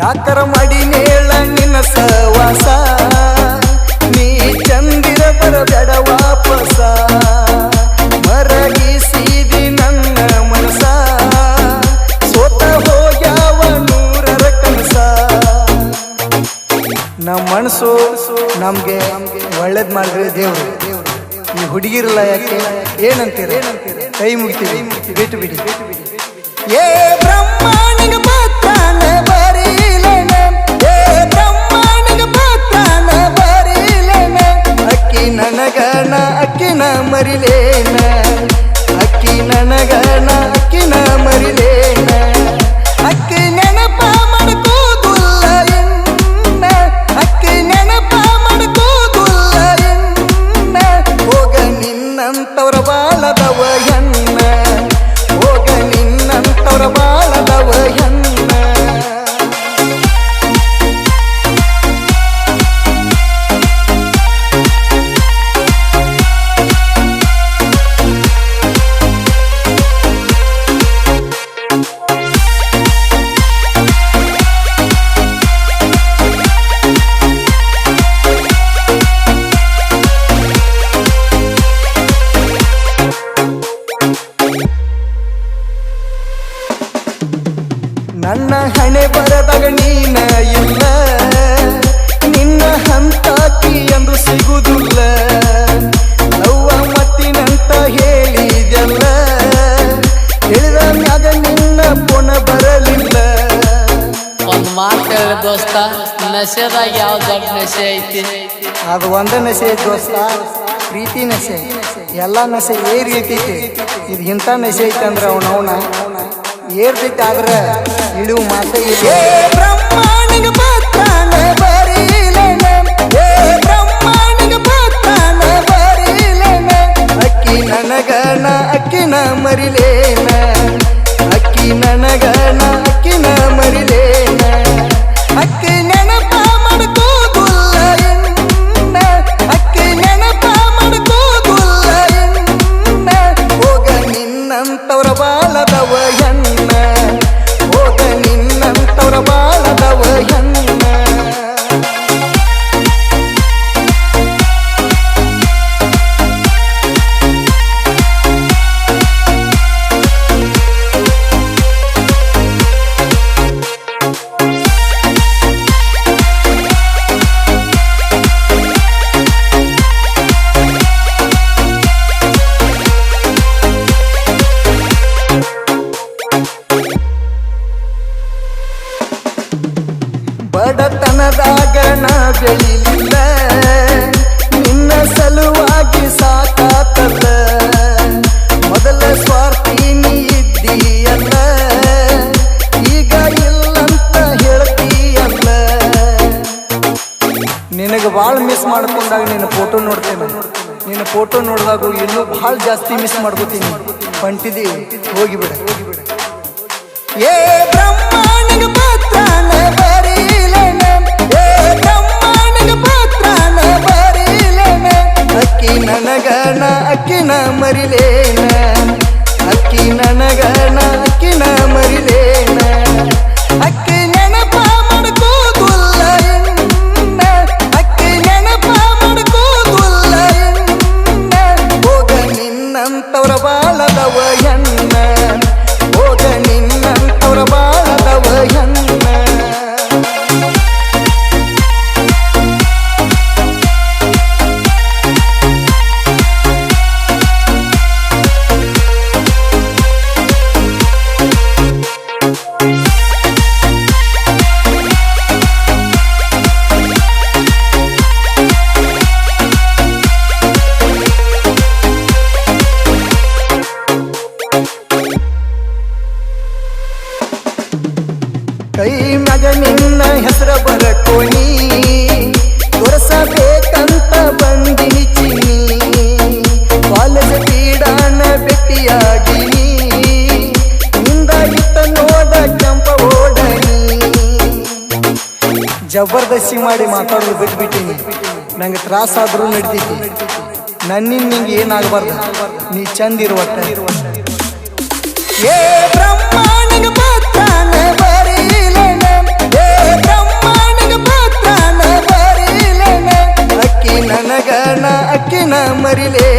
ಯಾಕರ ಮಾಡಿ ನೇಳ ನಿನ್ನ ಸಹವಾಸ? ನೀ ಚಂದಿರ ಬರಬೇಡ ವಾಪಸ. ಮರಗಿಸಿದಿ ನನ್ನ ಮನಸ. ಸೋತ ಹೋಗ್ಯಾವ ನೂರರ ಕನಸ. ನಮ್ಮ ಮನಸ್ಸು ನಮ್ಗೆ ಒಳ್ಳೇದ್ ಮಾಡ್ರಿ ದೇವ್ರು. ಈ ಹುಡುಗಿರಲ್ಲ ಯಾಕೆ? ಏನಂತೀರ? ಕೈ ಮುಗಿತೀವಿ ಬಿಟ್ಟು ಬಿಡಿ. ಏ ಬ್ರಹ್ಮಾನಿಗ ನನಗನ ಅಕ್ಕಿನ ಮರಿಲೇನ? ಅಕ್ಕಿ ನನಗನ ಅಕ್ಕಿನ ಮರಿಲೇನ? ಹೇಳಿ ದೋಸ್ತ ನಶೆದಾಗ ಯಾವ ದೊಡ್ಡ ನಶೆ ಐತಿ? ಅದು ಒಂದ ನಶೆ ಐತಿ ದೋಸ್ತ ಪ್ರೀತಿ ನಶೆ ಎಲ್ಲ ನಶೆ ಏರಿ ಐತೈತಿ ಇದು ಇಂಥ ನಶೆ ಐತಿ ಅಂದ್ರೆ ಅವನ ಏರ್ತೈತಿ ಆದ್ರೆ ಇಳಿವು ಮಾತ ಬರೀಲೇನ. ಅಕ್ಕಿ ನನಗನ ಅಕ್ಕಿನ ಮರಿಲೇನ. ಅಕ್ಕಿ ನನಗನ ಬೆಳಿಲಿಲ್ಲ ನಿನ್ನ ಸಲುವಾಗಿ ಸಾಕಾತಲ್ಲ ಮೊದಲ ಸ್ವಾರ್ಥಿ ನೀ ಇದ್ದೀಯಲ್ಲ ಈಗ ಇಲ್ಲಂತ ಹೇಳ್ತೀಯಲ್ಲ ನಿನಗೆ ಭಾಳ ಮಿಸ್ ಮಾಡ್ಕೊಂಡಾಗ ನಿನ್ನ ಫೋಟೋ ನೋಡ್ತೇನೆ. ನಿನ್ನ ಫೋಟೋ ನೋಡಿದಾಗ ಇನ್ನೂ ಭಾಳ ಜಾಸ್ತಿ ಮಿಸ್ ಮಾಡ್ಕೋತೀನಿ. ಹೊಂಟಿದಿ ಹೋಗಿಬಿಡ. ಏ ಬ್ರಹ್ಮಾನಿಗ ರಬ್ಬರ ಕೋಣಿ ತೋರಿಸಬೇಕಂತ ಬಂದಿನಿ ಚಿನ್ನಿ. ಕಾಲೇಜ್ ಬೀಡಾನ ಭೇಟಿಯಾಗಿನಿ ನಿಂದ ಇಟ್ಟ ನೋಡ ಕೆಂಪ ಓಡನಿ. ಜಬರ್ದಸ್ತಿ ಮಾಡಿ ಮಾತಾಡೋದು ಬಿಟ್ಬಿಟ್ಟಿನಿ. ನಂಗೆ ತ್ರಾಸಾದ್ರೂ ನಡ್ತೈತಿ ನನ್ನಿಂದ ನಿಂಗೆ ಏನಾಗಬಾರ್ದು? ನೀ ಚಂದ ಏ ಏ ನಿಂಗೆ Gözlerin